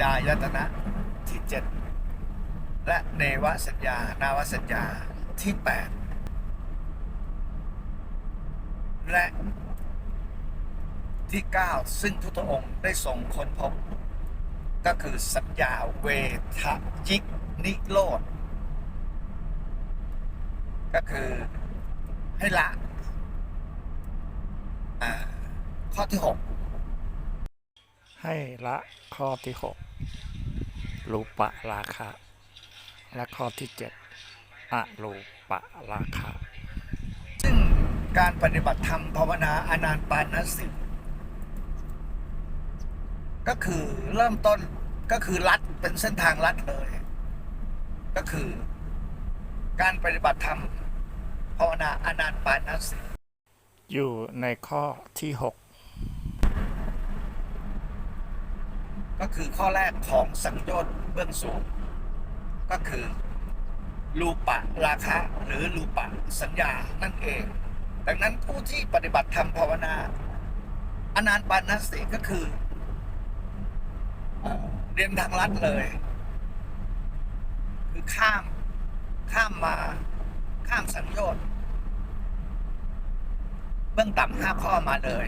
ญายตนะที่เจ็ดและเนวสัญญา นาวสัญญาที่แปดและที่เก้าซึ่งพุทธองค์ได้ทรงค้นพบ ก็คือสัญญาเวทยิกนิโรธ ก็คือให้ละข้อที่หก ให้ละข้อที่ 6 รูปะราคะ และข้อที่ 7อรูปะราคะซึ่งการปฏิบัติธรรมภาวนาอานานปานสิก็คือเริ่มต้นก็คือลัดเป็นเส้นทางลัดเลย ก็คือ การปฏิบัติธรรมภาวนาอานานปานสิอยู่ในข้อที่ ก็คือข้อแรกของสังโยชน์เบื้องสูง ก็คือรูปะราคะหรือรูปะสัญญานั่นเอง ดังนั้นผู้ที่ปฏิบัติธรรมภาวนาอานานปานสิก็คือเอ่อเรียนทางลัดเลย คือข้ามข้ามมาข้ามสังโยชน์เบื้องต่ำห้าข้อมาเลย